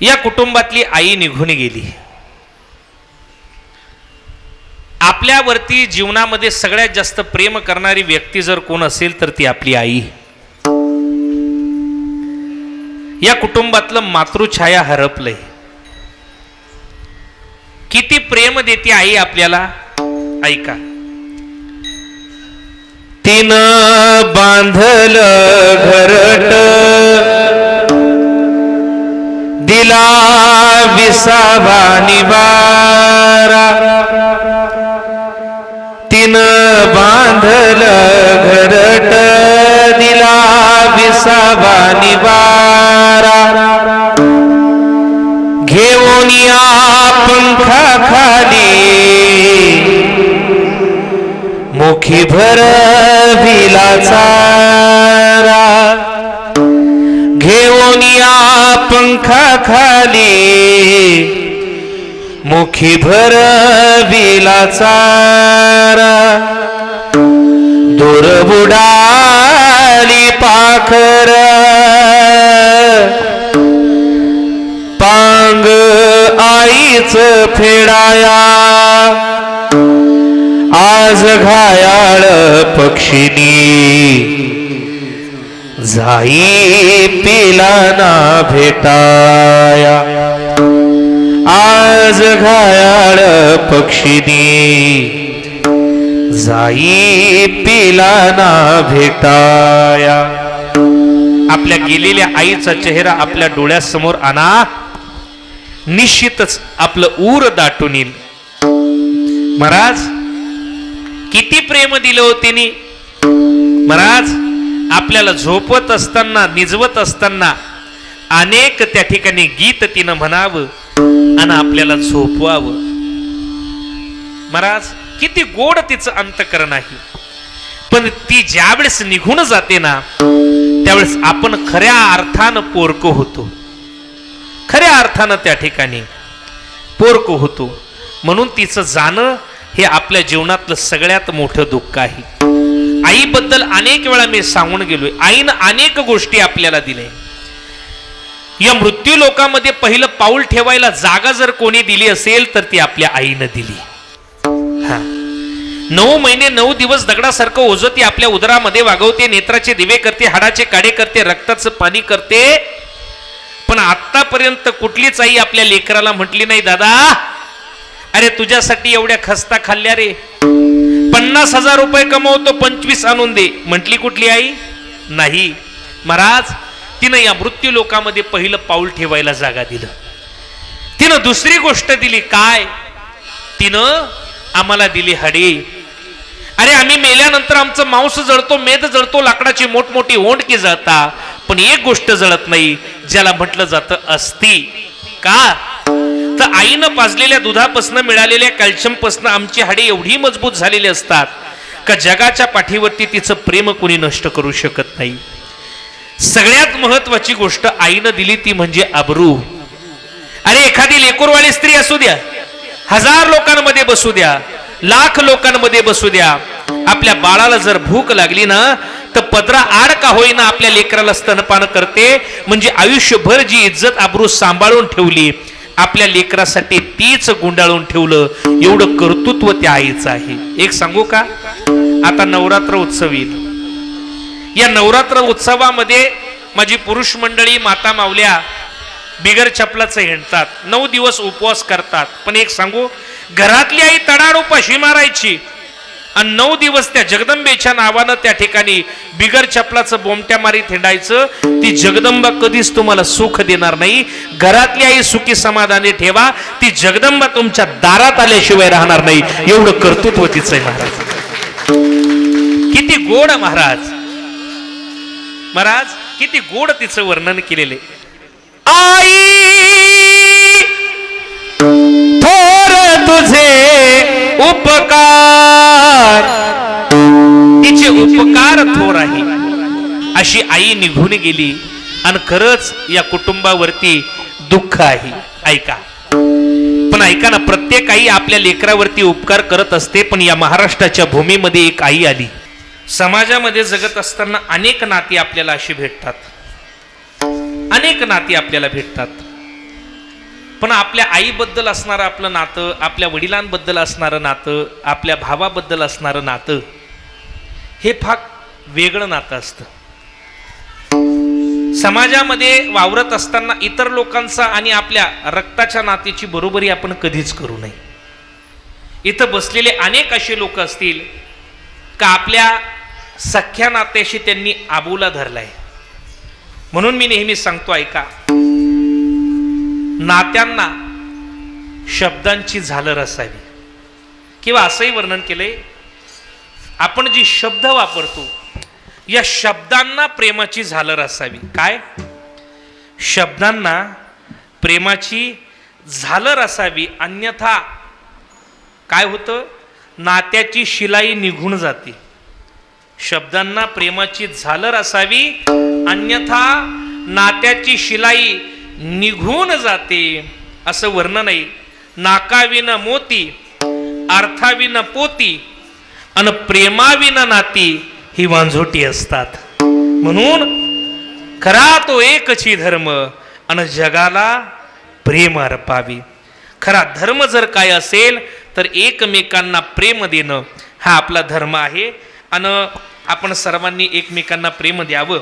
या कुटुंबातली आई निघून गेली. आपल्यावरती जीवनामध्ये सगळ्यात जास्त प्रेम करणारी व्यक्ती जर कोण असेल तर ती आपली आई. या कुटुंबातलं मातृछाया हरपलंय. किती प्रेम देते आई आपल्याला? ऐका. तिनं बांधल घरट. तिला विसावा निवारा. तिनं बांधल घरट दिला विसावा निवारा. घेऊन या पंखा खाली मुखी भर चारा घेऊन या पंखा खाली मुखी भर चारा दूर बुडाली पाखर. पांग आईच फेडाया. आज घायाळ पक्षिणी जाई पिला ना भेटाया. आज घायाळ पक्षिनी. जाई पिला ना भेटाया. आपल्या गेलेल्या आईचा चेहरा आपल्या डोळ्यासमोर आणा. निश्चितच आपलं ऊर दाटून येईल. महाराज किती प्रेम दिलं होते महाराज आपल्याला झोपवत असताना निजवत असताना अनेक त्या ठिकाणी गीत तिनं म्हणावं आणि आपल्याला झोपवावं. महाराज किती गोड तिचं अंतकरण आहे. पण ती ज्यावेळेस निघून जाते ना त्यावेळेस आपण खऱ्या अर्थानं पोरक होतो. खऱ्या अर्थानं त्या ठिकाणी पोरक होतो. म्हणून तिचं जाणं हे आपल्या जीवनातलं सगळ्यात मोठं दुःख आहे. आईबद्दल अनेक वेळा मी सांगून गेलोय. आईनं अनेक गोष्टी आपल्याला दिल्या. या मृत्यू लोकामध्ये पहिलं पाऊल ठेवायला जागा जर कोणी दिली असेल तर ती आपल्या आईनं दिली. हा. नऊ महिने नऊ दिवस दगडासारखं ओझं ती आपल्या उदरामध्ये वागवते नेत्राचे दिवे करते हाडाचे काडे करते रक्ताचं पाणी करते. पण आतापर्यंत कुठलीच आई आपल्या लेकराला म्हटली नाही दादा अरे तुझ्यासाठी एवढ्या खस्ता खाल्ल्या रे. पन्नास हजार रुपये कमवतो पंचवीस आणून दे. म्हटली कुठली आई? नाही. महाराज तिनं या मृत्यू लोकामध्ये पहिलं पाऊल ठेवायला जागा दिलं. तिनं दुसरी गोष्ट दिली काय? तिनं आम्हाला दिली हडी. अरे आम्ही मेल्यानंतर आमचं मांस जळतो मेद जळतो लाकडाची मोठमोठी ओंडकी जळता. पण एक गोष्ट जळत नाही ज्याला म्हटलं जातं अस्थि का? तर आईनं पाजलेल्या दुधापासनं मिळालेल्या कॅल्शियमपासनं आमची हाडे एवढी मजबूत झालेली असतात का जगाच्या पाठीवरती तिचं प्रेम कोणी नष्ट करू शकत नाही. सगळ्यात महत्वाची गोष्ट आईनं दिली ती म्हणजे अब्रू. अरे एखादी लेकूरवाली स्त्री असू द्या हजार लोकांमध्ये बसू द्या लाख लोकांमध्ये बसू द्या आपल्या बाळाला जर भूक लागली ना तर पदरा आड का होईना आपल्या लेकराला स्तनपान करते म्हणजे आयुष्यभर जी इज्जत आबरू सांभाळून ठेवली आपल्या लेकरासाठी तीच गुंडाळून ठेवलं एवढं कर्तृत्व त्या आईचं आहे. एक सांगू का? आता नवरात्र उत्सव येईल. या नवरात्र उत्सवामध्ये माझी पुरुष मंडळी माता मावल्या बिगर चपलाचं हिंडतात नऊ दिवस उपवास करतात. पण एक सांगू घरातली आई तडाड उपाशी मारायची आणि नऊ दिवस त्या जगदंबेच्या नावानं त्या ठिकाणी बिगर चपलाचं बोमट्या मारी हिंडायचं. ती जगदंबा कधीच तुम्हाला सुख देणार नाही. घरातली आई सुखी समाधानी ठेवा. ती जगदंबा तुमच्या दारात आल्याशिवाय राहणार नाही. एवढं कर्तृत्व तिचं आहे महाराज. किती गोड महाराज. महाराज किती गोड तिचं वर्णन केलेले आई थोर तुझे उपकार. तिचे उपकार थोर आहे. अशी आई निघून गेली आणि खरंच या कुटुंबावरती दुःख आहे. ऐका. पण ऐका ना प्रत्येक आई आपल्या लेकरावरती उपकार करत असते पण या महाराष्ट्राच्या भूमीमध्ये एक आई आली. समाजामध्ये जगत असताना अनेक नाती आपल्याला अशी भेटतात. अनेक नाती आपल्याला भेटतात. पण आपल्या आईबद्दल असणारं आपलं नातं आपल्या वडिलांबद्दल असणारं नातं आपल्या भावाबद्दल असणारं नातं हे फार वेगळं नातं असतं. समाजामध्ये वावरत असताना इतर लोकांचा आणि आपल्या रक्ताच्या नातेची बरोबरी आपण कधीच करू नये. इथं बसलेले अनेक असे लोक असतील का आपल्या सख्या नात्याशी त्यांनी आबूला धरलाय. म्हणून मी नेहमी सांगतो ऐका. नात्यांना शब्दांची झालर असावी किंवा असंही वर्णन केले आपण जी शब्द वापरतो या शब्दांना प्रेमाची झालर असावी काय? शब्दांना प्रेमाची झालर असावी अन्यथा काय होतं? नात्याची शिलाई निघून जाते. शब्दांना प्रेमाची झालर असावी अन्यथा नात्याची शिलाई निघून जाते असं वर्णन आहे. नाकाविन मोती अर्थाविन पोती आणि प्रेमाविन नाती ही वांझोटी असतात. म्हणून खरा तो एकची धर्म आणि जगाला प्रेम अर्पावी. खरा धर्म जर काय असेल तर एकमेकांना प्रेम देणं हा आपला धर्म आहे. आणि आपण सर्वांनी एकमेकांना प्रेम द्यावं.